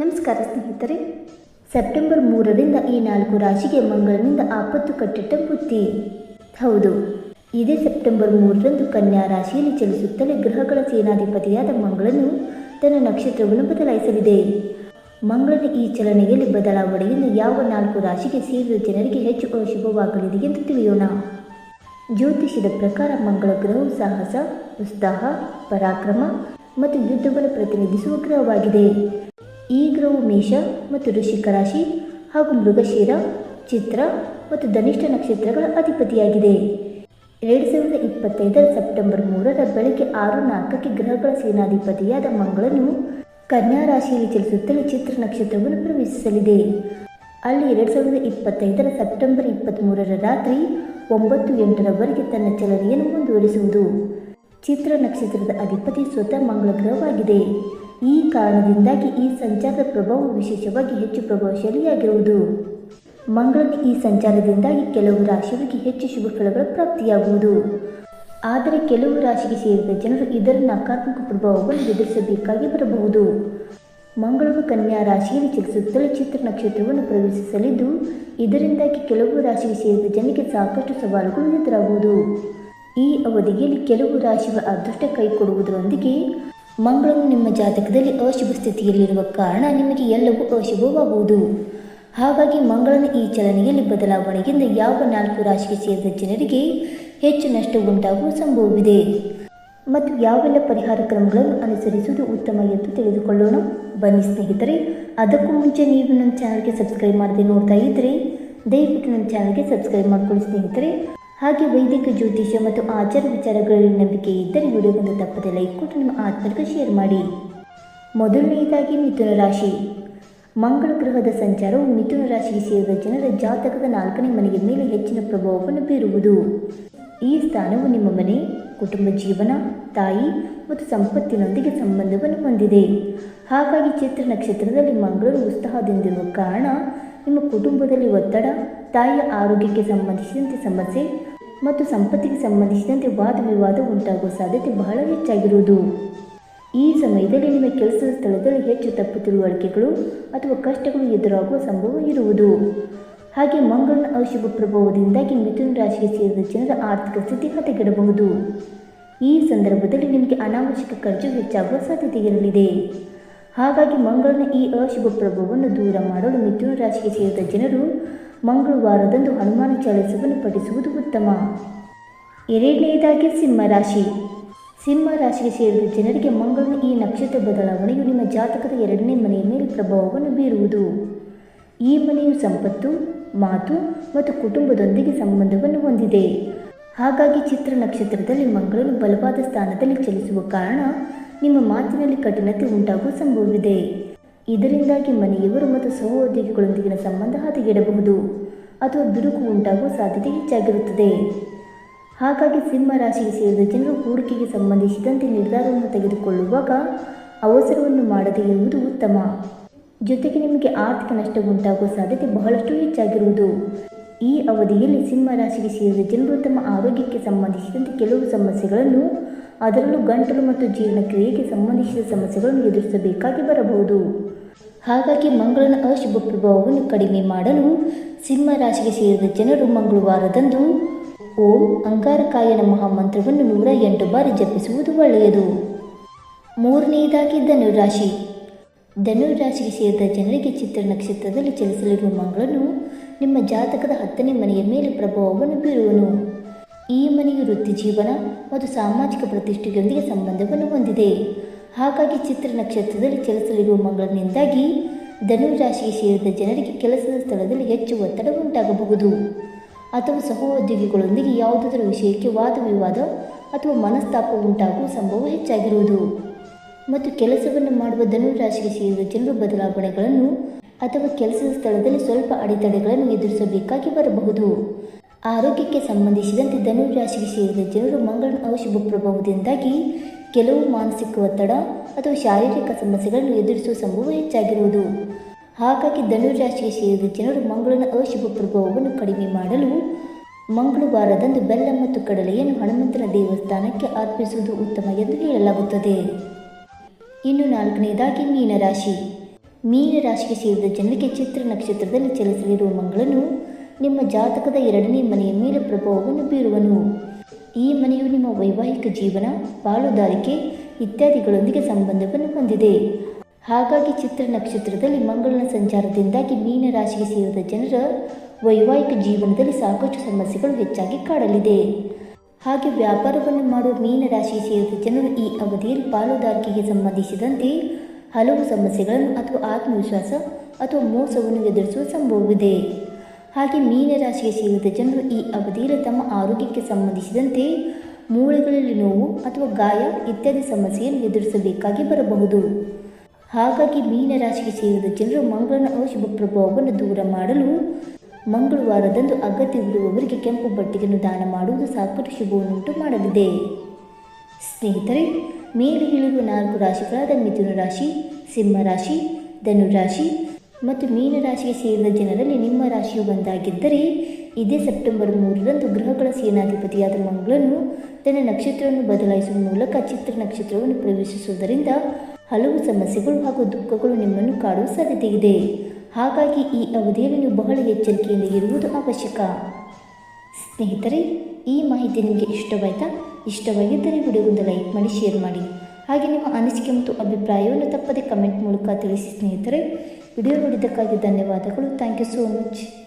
ನಮಸ್ಕಾರ ಸ್ನೇಹಿತರೆ. ಸೆಪ್ಟೆಂಬರ್ ಮೂರರಿಂದ ಈ ನಾಲ್ಕು ರಾಶಿಗೆ ಮಂಗಳನಿಂದ ಆಪತ್ತು ಕಟ್ಟಿಟ್ಟ ಬುದ್ಧಿ. ಹೌದು, ಇದೇ ಸೆಪ್ಟೆಂಬರ್ ಮೂರರಂದು ಕನ್ಯಾ ರಾಶಿಯಲ್ಲಿ ಚಲಿಸುತ್ತಲೇ ಗ್ರಹಗಳ ಸೇನಾಧಿಪತಿಯಾದ ಮಂಗಳನು ತನ್ನ ನಕ್ಷತ್ರವನ್ನು ಬದಲಾಯಿಸಲಿದೆ. ಮಂಗಳನ ಈ ಚಲನೆಯಲ್ಲಿ ಬದಲಾವಣೆಯಿಂದ ಯಾವ ನಾಲ್ಕು ರಾಶಿಗೆ ಸೇರಿದ ಜನರಿಗೆ ಹೆಚ್ಚು ಶುಭವಾಗಲಿದೆ ಎಂದು ತಿಳಿಯೋಣ. ಜ್ಯೋತಿಷ್ಯದ ಪ್ರಕಾರ ಮಂಗಳ ಗ್ರಹವು ಸಾಹಸ, ಉತ್ಸಾಹ, ಪರಾಕ್ರಮ ಮತ್ತು ಯುದ್ಧವನ್ನು ಪ್ರತಿನಿಧಿಸುವ ಗ್ರಹವಾಗಿದೆ. ಈ ಗ್ರಹವು ಮೇಷ ಮತ್ತು ಋಷಿಕ ರಾಶಿ ಹಾಗೂ ಮೃಗಶಿರ, ಚಿತ್ರ ಮತ್ತು ಧನಿಷ್ಠ ನಕ್ಷತ್ರಗಳ ಅಧಿಪತಿಯಾಗಿದೆ. ಎರಡು ಸಾವಿರದ ಇಪ್ಪತ್ತೈದರ ಸೆಪ್ಟೆಂಬರ್ ಮೂರರ ಬೆಳಗ್ಗೆ ಆರು ನಾಲ್ಕಕ್ಕೆ ಗ್ರಹಗಳ ಸೇನಾಧಿಪತಿಯಾದ ಮಂಗಳನು ಕನ್ಯಾ ರಾಶಿಯಲ್ಲಿ ಚಲಿಸುತ್ತಲೇ ಚಿತ್ರ ನಕ್ಷತ್ರವನ್ನು ಪ್ರವೇಶಿಸಲಿದೆ. ಅಲ್ಲಿ ಎರಡು ಸಾವಿರದ ಇಪ್ಪತ್ತೈದರ ಸೆಪ್ಟೆಂಬರ್ ಇಪ್ಪತ್ತ್ಮೂರರ ರಾತ್ರಿ ಒಂಬತ್ತು ಎಂಟರವರೆಗೆ ತನ್ನ ಚಲನೆಯನ್ನು ಮುಂದುವರಿಸುವುದು. ಚಿತ್ರ ನಕ್ಷತ್ರದ ಅಧಿಪತಿ ಸ್ವತಃ ಮಂಗಳ ಗ್ರಹವಾಗಿದೆ ಈ ಕಾರಣದಿಂದಾಗಿ ಈ ಸಂಚಾರದ ಪ್ರಭಾವವು ವಿಶೇಷವಾಗಿ ಹೆಚ್ಚು ಪ್ರಭಾವಶಾಲಿಯಾಗಿರುವುದು. ಮಂಗಳನ ಈ ಸಂಚಾರದಿಂದಾಗಿ ಕೆಲವು ರಾಶಿಗಳಿಗೆ ಹೆಚ್ಚು ಶುಭ ಫಲಗಳು ಪ್ರಾಪ್ತಿಯಾಗುವುದು. ಆದರೆ ಕೆಲವು ರಾಶಿಗೆ ಸೇರಿದ ಜನರು ಇದರ ನಕಾರಾತ್ಮಕ ಪ್ರಭಾವವನ್ನು ಎದುರಿಸಬೇಕಾಗಿ ಬರಬಹುದು. ಮಂಗಳೂರು ಕನ್ಯಾ ರಾಶಿಯಲ್ಲಿ ಚಲಿಸುತ್ತಲೇ ಚಿತ್ರ ನಕ್ಷತ್ರವನ್ನು ಪ್ರವೇಶಿಸಲಿದ್ದು, ಇದರಿಂದಾಗಿ ಕೆಲವು ರಾಶಿಗೆ ಸೇರಿದ ಜನರಿಗೆ ಸಾಕಷ್ಟು ಸವಾಲುಗಳು ಎದುರಾಗುವುದು. ಈ ಅವಧಿಯಲ್ಲಿ ಕೆಲವು ರಾಶಿಗಳ ಅದೃಷ್ಟ ಕೈ ಕೊಡುವುದರೊಂದಿಗೆ ಮಂಗಳನು ನಿಮ್ಮ ಜಾತಕದಲ್ಲಿ ಅಶುಭ ಸ್ಥಿತಿಯಲ್ಲಿರುವ ಕಾರಣ ನಿಮಗೆ ಎಲ್ಲವೂ ಅಶುಭವಾಗುವುದು. ಹಾಗಾಗಿ ಮಂಗಳನ ಈ ಚಲನೆಯಲ್ಲಿ ಬದಲಾವಣೆಯಿಂದ ಯಾವ ನಾಲ್ಕು ರಾಶಿಗೆ ಸೇರಿದ ಜನರಿಗೆ ಹೆಚ್ಚು ನಷ್ಟ ಉಂಟಾಗುವ ಸಂಭವವಿದೆ. ಮತ್ತು ಯಾವೆಲ್ಲ ಪರಿಹಾರ ಕ್ರಮಗಳನ್ನು ಅನುಸರಿಸುವುದು ಉತ್ತಮ ಎಂದು ತಿಳಿದುಕೊಳ್ಳೋಣ. ಬನ್ನಿ ಸ್ನೇಹಿತರೆ, ಅದಕ್ಕೂ ಮುಂಚೆ ನೀವು ನಮ್ಮ ಚಾನಲ್ಗೆ ಸಬ್ಸ್ಕ್ರೈಬ್ ಮಾಡದೆ ನೋಡ್ತಾ ಇದ್ದರೆ, ದಯವಿಟ್ಟು ನಮ್ಮ ಚಾನಲ್ಗೆ ಸಬ್ಸ್ಕ್ರೈಬ್ ಮಾಡ್ಕೊಳ್ಳಿ ಸ್ನೇಹಿತರೆ. ಹಾಗೆ ವೈದಿಕ ಜ್ಯೋತಿಷ್ಯ ಮತ್ತು ಆಚಾರ ವಿಚಾರಗಳಲ್ಲಿ ನಂಬಿಕೆ ಇದ್ದರೆ ವಿಡಿಯೋವನ್ನು ತಪ್ಪದೆ ಲೈಕ್ ಕೊಟ್ಟು ನಿಮ್ಮ ಆತ್ಮರಿಗೆ ಶೇರ್ ಮಾಡಿ. ಮೊದಲನೆಯದಾಗಿ ಮಿಥುನ ರಾಶಿ. ಮಂಗಳ ಗ್ರಹದ ಸಂಚಾರವು ಮಿಥುನ ರಾಶಿಗೆ ಸೇರಿದ ಜನರ ಜಾತಕದ ನಾಲ್ಕನೇ ಮನೆಯ ಮೇಲೆ ಹೆಚ್ಚಿನ ಪ್ರಭಾವವನ್ನು ಬೀರುವುದು. ಈ ಸ್ಥಾನವು ನಿಮ್ಮ ಮನೆ, ಕುಟುಂಬ ಜೀವನ, ತಾಯಿ ಮತ್ತು ಸಂಪತ್ತಿನೊಂದಿಗೆ ಸಂಬಂಧವನ್ನು ಹೊಂದಿದೆ. ಹಾಗಾಗಿ ಚಿತ್ರ ನಕ್ಷತ್ರದಲ್ಲಿ ಮಂಗಳರು ಉತ್ಸಾಹದಿಂದಿರುವ ಕಾರಣ ನಿಮ್ಮ ಕುಟುಂಬದಲ್ಲಿ ಒತ್ತಡ, ತಾಯಿಯ ಆರೋಗ್ಯಕ್ಕೆ ಸಂಬಂಧಿಸಿದಂತೆ ಸಮಸ್ಯೆ ಮತ್ತು ಸಂಪತ್ತಿಗೆ ಸಂಬಂಧಿಸಿದಂತೆ ವಾದ ವಿವಾದ ಉಂಟಾಗುವ ಸಾಧ್ಯತೆ ಬಹಳ ಹೆಚ್ಚಾಗಿರುವುದು. ಈ ಸಮಯದಲ್ಲಿ ನಿಮ್ಮ ಕೆಲಸದ ಸ್ಥಳದಲ್ಲಿ ಹೆಚ್ಚು ತಪ್ಪು ತಿಳುವಳಿಕೆಗಳು ಅಥವಾ ಕಷ್ಟಗಳು ಎದುರಾಗುವ ಸಂಭವ ಇರುವುದು. ಹಾಗೆ ಮಂಗಳನ ಅಶುಭ ಪ್ರಭಾವದಿಂದಾಗಿ ಮಿಥುನ ರಾಶಿಗೆ ಸೇರಿದ ಜನರ ಆರ್ಥಿಕ ಸ್ಥಿತಿ ಹದಗೆಡಬಹುದು. ಈ ಸಂದರ್ಭದಲ್ಲಿ ನಿಮಗೆ ಅನಾವಶ್ಯಕ ಖರ್ಚು ಹೆಚ್ಚಾಗುವ ಸಾಧ್ಯತೆ ಇರಲಿದೆ. ಹಾಗಾಗಿ ಮಂಗಳನ ಈ ಅಶುಭ ಪ್ರಭಾವವನ್ನು ದೂರ ಮಾಡಲು ಮಿಥುನ ರಾಶಿಗೆ ಸೇರಿದ ಜನರು ಮಂಗಳವಾರದಂದು ಹನುಮಾನ ಚಾಲಿಸವನ್ನು ಪಠಿಸುವುದು ಉತ್ತಮ. ಎರಡನೆಯದಾಗಿ ಸಿಂಹ ರಾಶಿ. ಸಿಂಹ ರಾಶಿಗೆ ಸೇರಿದ ಜನರಿಗೆ ಮಂಗಳನ ಈ ನಕ್ಷತ್ರ ಬದಲಾವಣೆಯು ನಿಮ್ಮ ಜಾತಕದ ಎರಡನೇ ಮನೆಯ ಮೇಲೆ ಪ್ರಭಾವವನ್ನು ಬೀರುವುದು. ಈ ಮನೆಯು ಸಂಪತ್ತು, ಮಾತು ಮತ್ತು ಕುಟುಂಬದೊಂದಿಗೆ ಸಂಬಂಧವನ್ನು ಹೊಂದಿದೆ. ಹಾಗಾಗಿ ಚಿತ್ರ ನಕ್ಷತ್ರದಲ್ಲಿ ಮಂಗಳನು ಬಲವಾದ ಸ್ಥಾನದಲ್ಲಿ ಚಲಿಸುವ ಕಾರಣ ನಿಮ್ಮ ಮಾತಿನಲ್ಲಿ ಕಠಿಣತೆ ಉಂಟಾಗುವ ಸಂಭವವಿದೆ. ಇದರಿಂದಾಗಿ ಮನೆಯವರು ಮತ್ತು ಸಹೋದ್ಯೋಗಿಗಳೊಂದಿಗಿನ ಸಂಬಂಧ ಹದಗೆಡಬಹುದು ಅಥವಾ ಬಿರುಕು ಉಂಟಾಗುವ ಸಾಧ್ಯತೆ ಹೆಚ್ಚಾಗಿರುತ್ತದೆ. ಹಾಗಾಗಿ ಸಿಂಹ ರಾಶಿಗೆ ಸೇರಿದ ಜನರು ಹೂಡಿಕೆಗೆ ಸಂಬಂಧಿಸಿದಂತೆ ನಿರ್ಧಾರವನ್ನು ತೆಗೆದುಕೊಳ್ಳುವಾಗ ಅವಸರವನ್ನು ಮಾಡದೇ ಇರುವುದು ಉತ್ತಮ. ಜೊತೆಗೆ ನಿಮಗೆ ಆರ್ಥಿಕ ನಷ್ಟ ಉಂಟಾಗುವ ಸಾಧ್ಯತೆ ಬಹಳಷ್ಟು ಹೆಚ್ಚಾಗಿರುವುದು. ಈ ಅವಧಿಯಲ್ಲಿ ಸಿಂಹ ರಾಶಿಗೆ ಸೇರಿದ ಜನರು ತಮ್ಮ ಆರೋಗ್ಯಕ್ಕೆ ಸಂಬಂಧಿಸಿದಂತೆ ಕೆಲವು ಸಮಸ್ಯೆಗಳನ್ನು ಅದರಲ್ಲೂ ಗಂಟಲು ಮತ್ತು ಜೀರ್ಣಕ್ರಿಯೆಗೆ ಸಂಬಂಧಿಸಿದ ಸಮಸ್ಯೆಗಳನ್ನು ಎದುರಿಸಬೇಕಾಗಿ ಬರಬಹುದು. ಹಾಗಾಗಿ ಮಂಗಳನ ಅಶುಭ ಪ್ರಭಾವವನ್ನು ಕಡಿಮೆ ಮಾಡಲು ಸಿಂಹ ರಾಶಿಗೆ ಸೇರಿದ ಜನರು ಮಂಗಳವಾರದಂದು ಓಂ ಅಂಗಾರಕಾಯನ ಮಹಾಮಂತ್ರವನ್ನು ಮಂತ್ರವನ್ನು ನೂರ ಎಂಟು ಬಾರಿ ಜಪಿಸುವುದು ಒಳ್ಳೆಯದು. ಮೂರನೆಯದಾಗಿ ಧನುರಾಶಿ. ಧನುರಾಶಿಗೆ ಸೇರಿದ ಜನರಿಗೆ ಚಿತ್ರ ನಕ್ಷತ್ರದಲ್ಲಿ ಚಲಿಸಲಿರುವ ಮಂಗಳನು ನಿಮ್ಮ ಜಾತಕದ ಹತ್ತನೇ ಮನೆಯ ಮೇಲೆ ಪ್ರಭಾವವನ್ನು ಬೀರುವನು. ಈ ಮನೆಯು ವೃತ್ತಿ ಜೀವನ ಮತ್ತು ಸಾಮಾಜಿಕ ಪ್ರತಿಷ್ಠೆಯೊಂದಿಗೆ ಸಂಬಂಧವನ್ನು ಹೊಂದಿದೆ. ಹಾಗಾಗಿ ಚಿತ್ರ ನಕ್ಷತ್ರದಲ್ಲಿ ಚಲಿಸಲಿರುವ ಮಂಗಳನಿಂದಾಗಿ ಧನುರಾಶಿಗೆ ಸೇರಿದ ಜನರಿಗೆ ಕೆಲಸದ ಸ್ಥಳದಲ್ಲಿ ಹೆಚ್ಚು ಒತ್ತಡ ಉಂಟಾಗಬಹುದು. ಅಥವಾ ಸಹೋದ್ಯೋಗಿಗಳೊಂದಿಗೆ ಯಾವುದಾದರೂ ವಿಷಯಕ್ಕೆ ವಾದ ವಿವಾದ ಅಥವಾ ಮನಸ್ತಾಪ ಉಂಟಾಗುವ ಸಂಭವ ಹೆಚ್ಚಾಗಿರುವುದು. ಮತ್ತು ಕೆಲಸವನ್ನು ಮಾಡುವ ಧನುರಾಶಿಗೆ ಸೇರಿದ ಜನರು ಬದಲಾವಣೆಗಳನ್ನು ಅಥವಾ ಕೆಲಸದ ಸ್ಥಳದಲ್ಲಿ ಸ್ವಲ್ಪ ಅಡೆತಡೆಗಳನ್ನು ಎದುರಿಸಬೇಕಾಗಿ ಬರಬಹುದು. ಆರೋಗ್ಯಕ್ಕೆ ಸಂಬಂಧಿಸಿದಂತೆ ಧನುರಾಶಿಗೆ ಸೇರಿದ ಜನರು ಮಂಗಳನ ಅಶುಭ ಪ್ರಭಾವದಿಂದಾಗಿ ಕೆಲವು ಮಾನಸಿಕ ಒತ್ತಡ ಅಥವಾ ಶಾರೀರಿಕ ಸಮಸ್ಯೆಗಳನ್ನು ಎದುರಿಸುವ ಸಂಭವ ಹೆಚ್ಚಾಗಿರುವುದು. ಹಾಗಾಗಿ ಧನುರಾಶಿಗೆ ಸೇರಿದ ಜನರು ಮಂಗಳನ ಅಶುಭ ಪ್ರಭಾವವನ್ನು ಕಡಿಮೆ ಮಾಡಲು ಮಂಗಳವಾರದಂದು ಬೆಲ್ಲ ಮತ್ತು ಕಡಲೆಯನ್ನು ಹನುಮಂತನ ದೇವಸ್ಥಾನಕ್ಕೆ ಅರ್ಪಿಸುವುದು ಉತ್ತಮ ಎಂದು ಹೇಳಲಾಗುತ್ತದೆ. ಇನ್ನು ನಾಲ್ಕನೇದಾಗಿ ಮೀನರಾಶಿ. ಮೀನರಾಶಿಗೆ ಸೇರಿದ ಜನರಿಗೆ ಚಿತ್ರ ನಕ್ಷತ್ರದಲ್ಲಿ ಚಲಿಸಲಿರುವ ಮಂಗಳನು ನಿಮ್ಮ ಜಾತಕದ ಎರಡನೇ ಮನೆಯ ಮೇಲೆ ಪ್ರಭಾವವನ್ನು ಬೀರುವನು. ಈ ಮನೆಯು ನಿಮ್ಮ ವೈವಾಹಿಕ ಜೀವನ, ಪಾಲುದಾರಿಕೆ ಇತ್ಯಾದಿಗಳೊಂದಿಗೆ ಸಂಬಂಧವನ್ನು ಹೊಂದಿದೆ. ಹಾಗಾಗಿ ಚಿತ್ರ ನಕ್ಷತ್ರದಲ್ಲಿ ಮಂಗಳನ ಸಂಚಾರದಿಂದಾಗಿ ಮೀನ ರಾಶಿಗೆ ಸೇರಿದ ಜನರ ವೈವಾಹಿಕ ಜೀವನದಲ್ಲಿ ಸಾಕಷ್ಟು ಸಮಸ್ಯೆಗಳು ಹೆಚ್ಚಾಗಿ ಕಾಡಲಿದೆ. ಹಾಗೆ ವ್ಯಾಪಾರವನ್ನು ಮಾಡುವ ಮೀನ ರಾಶಿಗೆ ಸೇರಿದ ಜನರು ಈ ಅವಧಿಯಲ್ಲಿ ಪಾಲುದಾರಿಕೆಗೆ ಸಂಬಂಧಿಸಿದಂತೆ ಹಲವು ಸಮಸ್ಯೆಗಳನ್ನು ಅಥವಾ ಆತ್ಮವಿಶ್ವಾಸ ಅಥವಾ ಮೋಸವನ್ನು ಎದುರಿಸುವ ಸಂಭವವಿದೆ. ಹಾಗೆ ಮೀನ ರಾಶಿಗೆ ಸೇರಿದ ಜನರು ಈ ಅವಧಿಯಲ್ಲಿ ತಮ್ಮ ಆರೋಗ್ಯಕ್ಕೆ ಸಂಬಂಧಿಸಿದಂತೆ ಮೂಳೆಗಳಲ್ಲಿ ನೋವು ಅಥವಾ ಗಾಯ ಇತ್ಯಾದಿ ಸಮಸ್ಯೆಯನ್ನು ಎದುರಿಸಬೇಕಾಗಿ ಬರಬಹುದು. ಹಾಗಾಗಿ ಮೀನ ರಾಶಿಗೆ ಸೇರಿದ ಜನರು ಮಂಗಳನ ಅಶುಭ ಪ್ರಭಾವವನ್ನು ದೂರ ಮಾಡಲು ಮಂಗಳವಾರದಂದು ಅಗತ್ಯವಿರುವವರಿಗೆ ಕೆಂಪು ಬಟ್ಟೆಯನ್ನು ದಾನ ಮಾಡುವುದು ಸಾಕಷ್ಟು ಶುಭವನ್ನುಂಟು ಮಾಡಲಿದೆ. ಸ್ನೇಹಿತರೆ, ಮೇಲೆ ಹೇಳಿರುವ ನಾಲ್ಕು ರಾಶಿಗಳಾದ ಮಿಥುನ ರಾಶಿ ಸಿಂಹರಾಶಿ ಧನುರಾಶಿ ಧನು ರಾಶಿ ಮತ್ತು ಮೀನ ರಾಶಿಗೆ ಸೇರಿದ ಜನರಲ್ಲಿ ನಿಮ್ಮ ರಾಶಿಯು ಒಂದಾಗಿದ್ದರೆ ಇದೇ ಸೆಪ್ಟೆಂಬರ್ ಮೂರರಂದು ಗ್ರಹಗಳ ಸೇನಾಧಿಪತಿಯಾದ ಮಂಗಳನು ತನ್ನ ನಕ್ಷತ್ರವನ್ನು ಬದಲಾಯಿಸುವ ಮೂಲಕ ಚಿತ್ರ ನಕ್ಷತ್ರವನ್ನು ಪ್ರವೇಶಿಸುವುದರಿಂದ ಹಲವು ಸಮಸ್ಯೆಗಳು ಹಾಗೂ ದುಃಖಗಳು ನಿಮ್ಮನ್ನು ಕಾಡುವ ಸಾಧ್ಯತೆ ಇದೆ. ಹಾಗಾಗಿ ಈ ಅವಧಿಯಲ್ಲಿ ನೀವು ಬಹಳ ಎಚ್ಚರಿಕೆಯಿಂದ ಇರುವುದು ಅವಶ್ಯಕ. ಸ್ನೇಹಿತರೆ, ಈ ಮಾಹಿತಿ ನಿಮಗೆ ಇಷ್ಟವಾಯಿತಾ? ಇಷ್ಟವಾಗಿದ್ದರೆ ವಿಡಿಯೋಗೊಂದು ಲೈಕ್ ಮಾಡಿ, ಶೇರ್ ಮಾಡಿ. ಹಾಗೆ ನಿಮ್ಮ ಅನಿಸಿಕೆ ಮತ್ತು ಅಭಿಪ್ರಾಯವನ್ನು ತಪ್ಪದೆ ಕಮೆಂಟ್ ಮೂಲಕ ತಿಳಿಸಿ ಸ್ನೇಹಿತರೆ. ವಿಡಿಯೋ ನೋಡಿದ್ದಕ್ಕಾಗಿ ಧನ್ಯವಾದಗಳು. Thank you so much